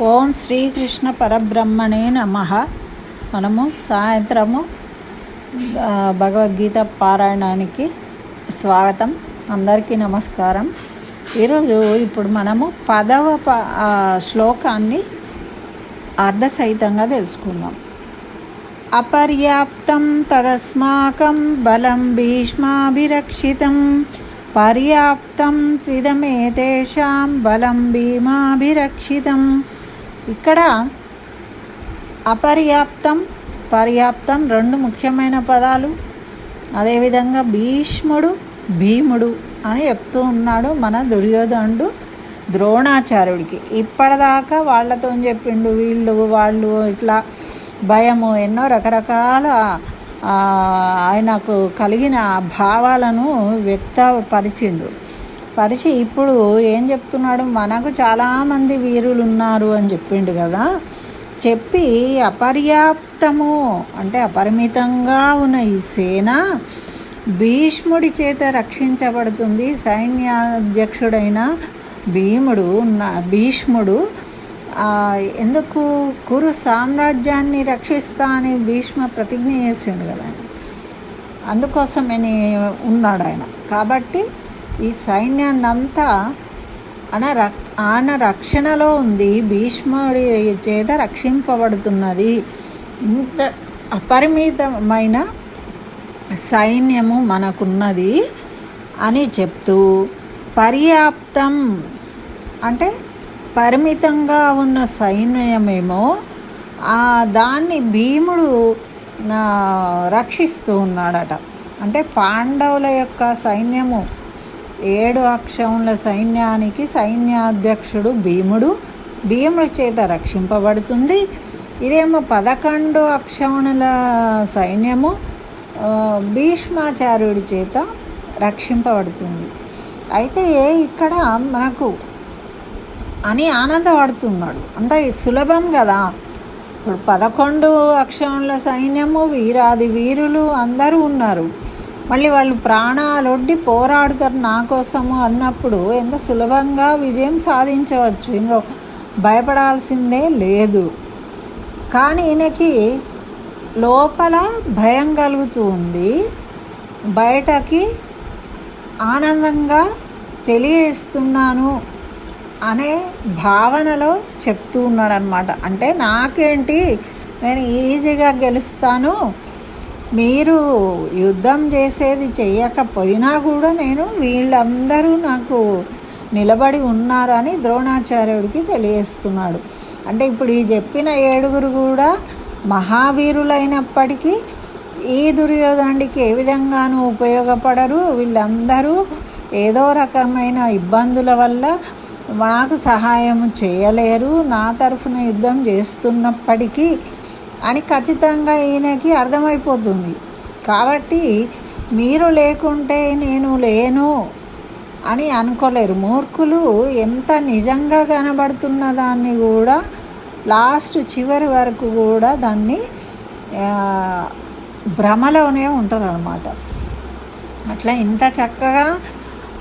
ఓం శ్రీకృష్ణ పరబ్రహ్మణే నమ. మనము సాయంత్రము భగవద్గీత పారాయణానికి స్వాగతం. అందరికీ నమస్కారం. ఈరోజు ఇప్పుడు మనము పదవ శ్లోకాన్ని అర్ధసహితంగా తెలుసుకుందాం. అపర్యాప్తం తదస్మాకం బలం భీష్మాభిరక్షితం. పర్యాప్తం త్విదమేతేషాం బలం భీమాభిరక్షితం. ఇక్కడ అపర్యాప్తం పర్యాప్తం రెండు ముఖ్యమైన పదాలు. అదేవిధంగా భీష్ముడు భీముడు అని చెప్తూ ఉన్నాడు మన దుర్యోధనుడు ద్రోణాచార్యుడికి. ఇప్పటిదాకా వాళ్ళతో చెప్పిండు వీళ్ళు వాళ్ళు ఇట్లా భయము ఎన్నో రకరకాల ఆయనకు కలిగిన భావాలను వ్యక్తపరిచిండు. పరిచి ఇప్పుడు ఏం చెప్తున్నాడు? మనకు చాలామంది వీరులు ఉన్నారు అని చెప్పిండు కదా. చెప్పి అపర్యాప్తము అంటే అపరిమితంగా ఉన్న ఈ సేన భీష్ముడి చేత రక్షించబడుతుంది. సైన్యాధ్యక్షుడైన భీముడు ఉన్న- భీష్ముడు ఎందుకు కురు సామ్రాజ్యాన్ని రక్షిస్తా అని భీష్మ ప్రతిజ్ఞ చేసిండు కదా అందుకోసమే ఉన్నాడు ఆయన. కాబట్టి ఈ సైన్యాన్ని అంతా ఆన రక్షణలో ఉంది. భీష్ముడి చేత రక్షింపబడుతున్నది. ఇంత అపరిమితమైన సైన్యము మనకున్నది అని చెప్తూ పర్యాప్తం అంటే పరిమితంగా ఉన్న సైన్యమేమో ఆ దాన్ని భీముడు రక్షిస్తూ ఉన్నాడట. అంటే పాండవుల యొక్క సైన్యము ఏడు అక్షముల సైన్యానికి సైన్యాధ్యక్షుడు భీముడు. భీముడి చేత రక్షింపబడుతుంది. ఇదేమో పదకొండు అక్షముల సైన్యము భీష్మాచార్యుడి చేత రక్షింపబడుతుంది. అయితే ఇక్కడ మనకు అని ఆనందపడుతున్నాడు. అంటే సులభం కదా. ఇప్పుడు పదకొండు అక్షముల సైన్యము వీరాది వీరులు అందరూ ఉన్నారు. మళ్ళీ వాళ్ళు ప్రాణాలొడ్డి పోరాడుతారు నా కోసము అన్నప్పుడు ఎంత సులభంగా విజయం సాధించవచ్చు. ఇందులో భయపడాల్సిందే లేదు. కానీ ఈయనకి లోపల భయం కలుగుతూ ఉంది. బయటకి ఆనందంగా తెలియజేస్తున్నాను అనే భావనలో చెప్తూ ఉన్నాడనమాట అంటే నాకేంటి? నేను ఈజీగా గెలుస్తాను. మీరు యుద్ధం చేసేది చెయ్యకపోయినా కూడా నేను వీళ్ళందరూ నాకు నిలబడి ఉన్నారని ద్రోణాచార్యుడికి తెలియజేస్తున్నాడు. అంటే ఇప్పుడు ఈ చెప్పిన ఏడుగురు కూడా మహావీరులైనప్పటికీ ఈ దుర్యోధనుడికి ఏ విధంగానూ ఉపయోగపడరు. వీళ్ళందరూ ఏదో రకమైన ఇబ్బందుల వల్ల నాకు సహాయం చేయలేరు. నా తరఫున యుద్ధం చేస్తున్నప్పటికీ అని ఖచ్చితంగా ఈయనకి అర్థమైపోతుంది. కాబట్టి మీరు లేకుంటే నేను లేను అని అనుకోలేరు. మూర్ఖులు ఎంత నిజంగా కనబడుతున్న దాన్ని కూడా లాస్ట్ చివరి వరకు కూడా దాన్ని భ్రమలోనే ఉంటారు అనమాట అట్లా ఇంత చక్కగా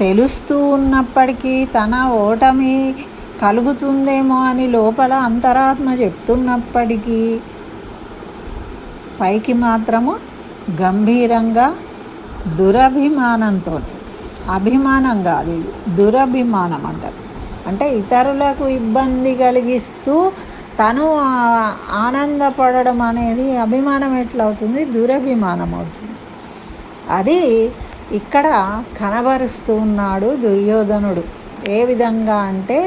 తెలుస్తూ ఉన్నప్పటికీ తన ఓటమి కలుగుతుందేమో అని లోపల అంతరాత్మ చెప్తున్నప్పటికీ పైకి మాత్రము గంభీరంగా దురభిమానంతో అభిమానం కాదు ఇది దురభిమానం అంటారు. అంటే ఇతరులకు ఇబ్బంది కలిగిస్తూ తను ఆనందపడడం అనేది అభిమానం ఎట్లా అవుతుంది దురభిమానం అవుతుంది అది ఇక్కడ కనబరుస్తూ ఉన్నాడు దుర్యోధనుడు. ఏ విధంగా అంటే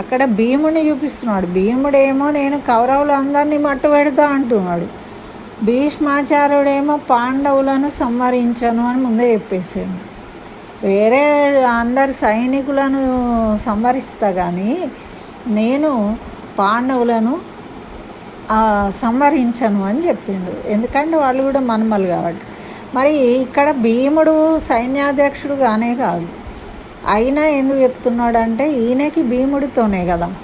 అక్కడ భీముని చూపిస్తున్నాడు. భీముడేమో నేను కౌరవులు అందరినీ మట్టు పెడతా అంటున్నాడు. భీష్మాచార్యుడేమో పాండవులను సంహరించను అని ముందే చెప్పేసాడు వేరే అందరు సైనికులను సంహరిస్తా కానీ నేను పాండవులను సంహరించను అని చెప్పిండు. ఎందుకంటే వాళ్ళు కూడా మనమలు కాబట్టి. మరి ఇక్కడ భీముడు సైన్యాధ్యక్షుడు కానే కాదు. అయినా ఎందుకు చెప్తున్నాడంటే ఈయనకి భీముడితోనే కదా.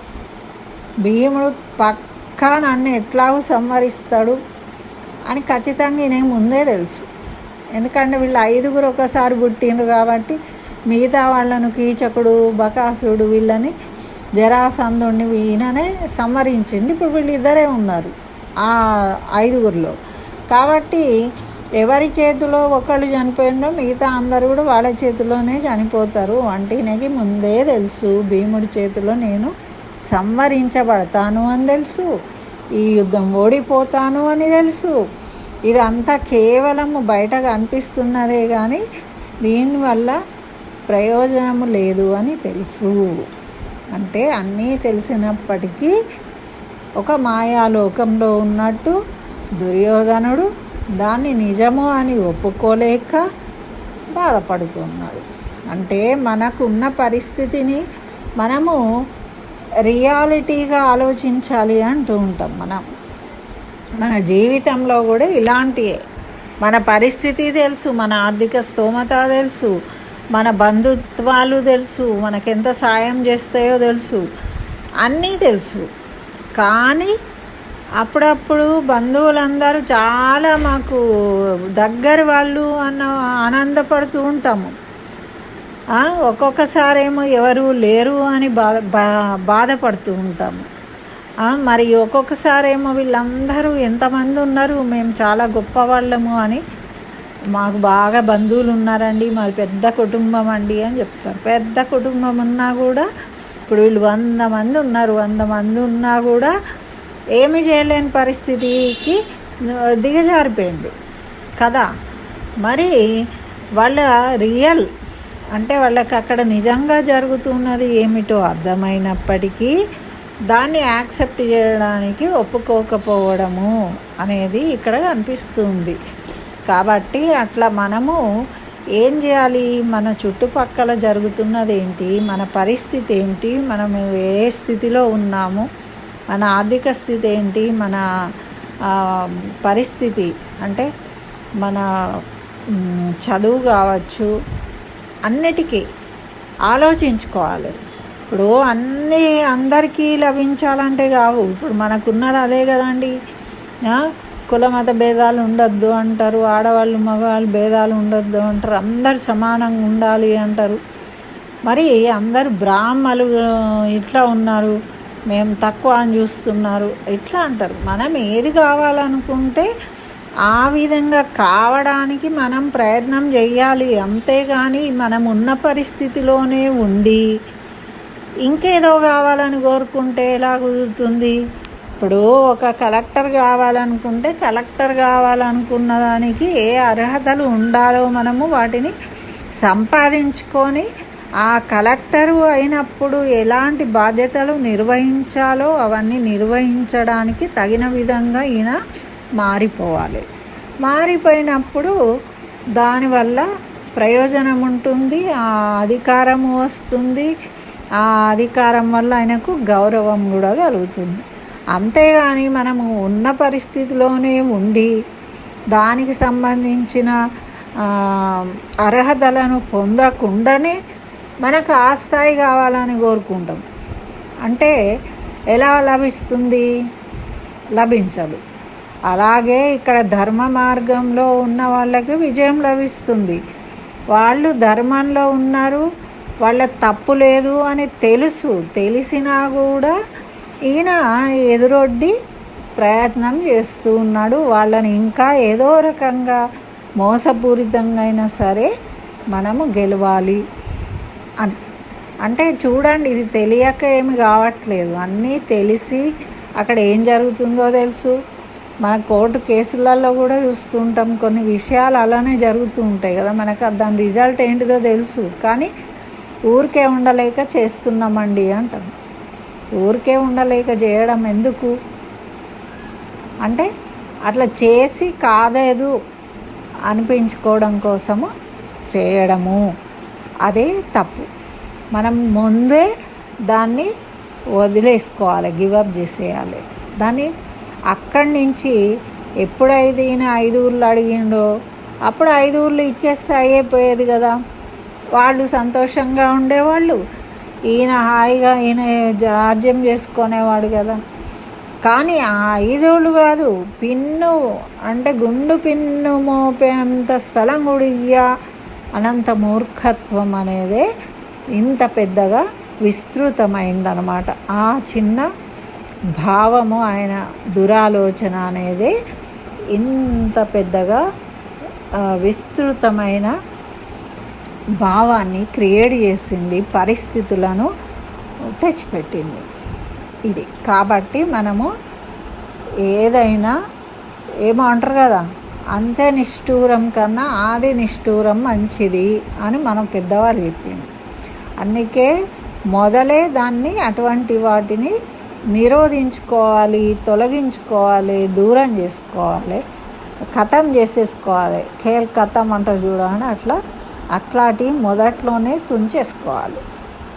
భీముడు పక్కా నన్ను ఎట్లాగూ సంహరిస్తాడు? అని ఖచ్చితంగా ఈయన ముందే తెలుసు. ఎందుకంటే వీళ్ళు ఐదుగురు ఒకసారి పుట్టిండ్రు కాబట్టి మిగతా వాళ్ళను కీచకుడు బకాసుడు వీళ్ళని జరాసంధుడిని ఈయననే సంహరించింది. ఇప్పుడు వీళ్ళిద్దరే ఉన్నారు ఆ ఐదుగురిలో. కాబట్టి ఎవరి చేతిలో ఒకళ్ళు చనిపోయిండో మిగతా అందరు కూడా వాళ్ళ చేతిలోనే చనిపోతారు. వంటినకి ముందే తెలుసు భీముడి చేతిలో నేను సంవరించబడతాను అని తెలుసు. ఈ యుద్ధం ఓడిపోతాను అని తెలుసు. ఇదంతా కేవలం బయటగా అనిపిస్తున్నదే కానీ దీనివల్ల ప్రయోజనము లేదు అని తెలుసు. అంటే అన్నీ తెలిసినప్పటికీ ఒక మాయాలోకంలో ఉన్నట్టు దుర్యోధనుడు దాన్ని నిజము అని ఒప్పుకోలేక బాధపడుతున్నాడు. అంటే మనకున్న పరిస్థితిని మనము రియాలిటీగా ఆలోచించాలి అంటూ ఉంటాం మనం. మన జీవితంలో కూడా ఇలాంటివే మన పరిస్థితి తెలుసు మన ఆర్థిక స్తోమత తెలుసు మన బంధుత్వాలు తెలుసు మనకెంత సాయం చేస్తాయో తెలుసు అన్నీ తెలుసు. కానీ అప్పుడప్పుడు బంధువులందరూ చాలా మాకు దగ్గర వాళ్ళు అన్న ఆనందపడుతూ ఉంటాము. ఒక్కొక్కసారేమో ఎవరు లేరు అని బాధ బా- బాధపడుతూ ఉంటాము. మరి ఒక్కొక్కసారేమో వీళ్ళందరూ ఎంతమంది ఉన్నారు మేము చాలా గొప్పవాళ్ళము అని మాకు బాగా బంధువులు ఉన్నారండి మాది పెద్ద కుటుంబం అండి అని చెప్తారు. పెద్ద కుటుంబం ఉన్నా కూడా ఇప్పుడు వీళ్ళు వంద మంది ఉన్నారు వంద మంది ఉన్నా కూడా ఏమి చేయలేని పరిస్థితికి దిగజారిపోయిండు కదా? మరి వాళ్ళ రియల్ అంటే వాళ్ళకి అక్కడ నిజంగా జరుగుతున్నది ఏమిటో అర్థమైనప్పటికీ దాన్ని యాక్సెప్ట్ చేయడానికి ఒప్పుకోకపోవడము అనేది ఇక్కడ కనిపిస్తుంది కాబట్టి అట్లా మనము ఏం చేయాలి? మన చుట్టుపక్కల జరుగుతున్నది ఏంటి మన పరిస్థితి ఏంటి? మనం ఏ స్థితిలో ఉన్నాము? మన ఆర్థిక స్థితి ఏంటి? మన పరిస్థితి అంటే మన చదువు కావచ్చు అన్నిటికీ ఆలోచించుకోవాలి. ఇప్పుడు అన్నీ అందరికీ లభించాలంటే కావు. ఇప్పుడు మనకున్నది అదే కదండి. కుల మత భేదాలు ఉండొద్దు అంటారు. ఆడవాళ్ళు మగవాళ్ళు భేదాలు ఉండొద్దు అంటారు. అందరు సమానంగా ఉండాలి అంటారు. మరి అందరు బ్రాహ్మలు ఇట్లా ఉన్నారు. మేము తక్కువ అని చూస్తున్నారు. ఇట్లా అంటారు. మనం ఏది కావాలనుకుంటే ఆ విధంగా కావడానికి మనం ప్రయత్నం చేయాలి అంతేగాని మనం ఉన్న పరిస్థితిలోనే ఉండి ఇంకేదో కావాలని కోరుకుంటే ఎలా కుదురుతుంది? ఇప్పుడు ఒక కలెక్టర్ కావాలనుకుంటే కలెక్టర్ కావాలనుకున్న దానికి ఏ అర్హతలు ఉండాలో మనము వాటిని సంపాదించుకొని ఆ కలెక్టరు అయినప్పుడు ఎలాంటి బాధ్యతలు నిర్వహించాలో అవన్నీ నిర్వహించడానికి తగిన విధంగా ఈయన మారిపోవాలి. మారిపోయినప్పుడు దానివల్ల ప్రయోజనం ఉంటుంది ఆ అధికారము వస్తుంది ఆ అధికారం వల్ల ఆయనకు గౌరవం కూడా కలుగుతుంది. అంతేగాని మనము ఉన్న పరిస్థితిలోనే ఉండి దానికి సంబంధించిన అర్హతలను పొందకుండానే మనకు ఆ స్థాయి కావాలని కోరుకుంటాం. అంటే ఎలా లభిస్తుంది? లభించదు. అలాగే ఇక్కడ ధర్మ మార్గంలో ఉన్న వాళ్ళకి విజయం లభిస్తుంది. వాళ్ళు ధర్మంలో ఉన్నారు వాళ్ళ తప్పు లేదు అని తెలుసు. తెలిసినా కూడా ఈయన ఎదురొడ్డి ప్రయత్నం చేస్తూ ఉన్నాడు. వాళ్ళని ఇంకా ఏదో రకంగా మోసపూరితంగా అయినా సరే మనము గెలవాలి అని అంటే చూడండి ఇది తెలియక ఏమి కావట్లేదు. అన్నీ తెలిసి అక్కడ ఏం జరుగుతుందో తెలుసు. మన కోర్టు కేసులలో కూడా చూస్తుంటాం కొన్ని విషయాలు అలానే జరుగుతూ ఉంటాయి కదా. మనకు దాని రిజల్ట్ ఏంటిదో తెలుసు. కానీ ఊరికే ఉండలేక చేస్తున్నామండి అంటాం. ఊరికే ఉండలేక చేయడం ఎందుకు? అంటే అట్లా చేసి కాలేదు అనిపించుకోవడం కోసము చేయడము. అదే తప్పు. మనం ముందే దాన్ని వదిలేసుకోవాలి గివప్ చేసేయాలి. దాన్ని అక్కడి నుంచి ఎప్పుడైతే ఈయన ఐదు ఊర్లు అడిగిండో అప్పుడు ఐదు ఊర్లు ఇచ్చేస్తే అయ్యేపోయేది కదా. వాళ్ళు సంతోషంగా ఉండేవాళ్ళు. ఈయన హాయిగా ఈయన రాజ్యం చేసుకునేవాడు కదా. కానీ ఆ ఐదోళ్ళు కాదు పిన్ను అంటే గుండు పిన్ను మోపేంత స్థలం కూడా అనంత మూర్ఖత్వం అనేదే ఇంత పెద్దగా విస్తృతమైందనమాట. ఆ చిన్న భావము ఆయన దురాలోచన అనేది ఇంత పెద్దగా విస్తృతమైన భావాన్ని క్రియేట్ చేసింది పరిస్థితులను తెచ్చిపెట్టింది. ఇది కాబట్టి మనము ఏదైనా ఏమో అంటారు కదా అంతే నిష్ఠూరం కన్నా ఆది నిష్ఠూరం మంచిది అని మనం పెద్దవాళ్ళు చెప్పింది అందుకే మొదలే దాన్ని అటువంటి వాటిని నిరోధించుకోవాలి తొలగించుకోవాలి దూరం చేసుకోవాలి కథం చేసేసుకోవాలి. ఖేల్ కథం అంటారు చూడాలని అట్లా అట్లాంటి మొదట్లోనే తుంచేసుకోవాలి.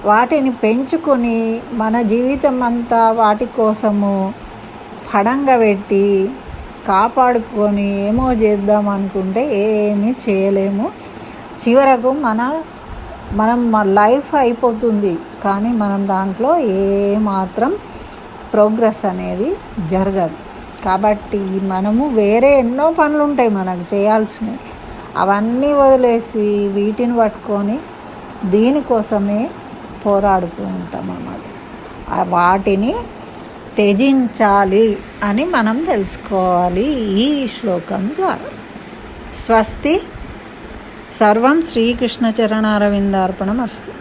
వాటిని పెంచుకొని మన జీవితం అంతా వాటి కోసము పడంగా పెట్టి కాపాడుకొని ఏమో చేద్దాం అనుకుంటే ఏమీ చేయలేము. చివరకు మన మనం లైఫ్ అయిపోతుంది కానీ మనం దాంట్లో ఏమాత్రం ప్రోగ్రెస్ అనేది జరగదు. కాబట్టి మనము వేరే ఎన్నో పనులు ఉంటాయి మనకు చేయాల్సినవి. అవన్నీ వదిలేసి వీటిని పట్టుకొని దీనికోసమే పోరాడుతూ ఉంటాం అన్నమాట. వాటిని త్యజించాలి అని మనం తెలుసుకోవాలి ఈ శ్లోకం ద్వారా. స్వస్తి. సర్వం శ్రీకృష్ణ చరణారవిందార్పణం వస్తుంది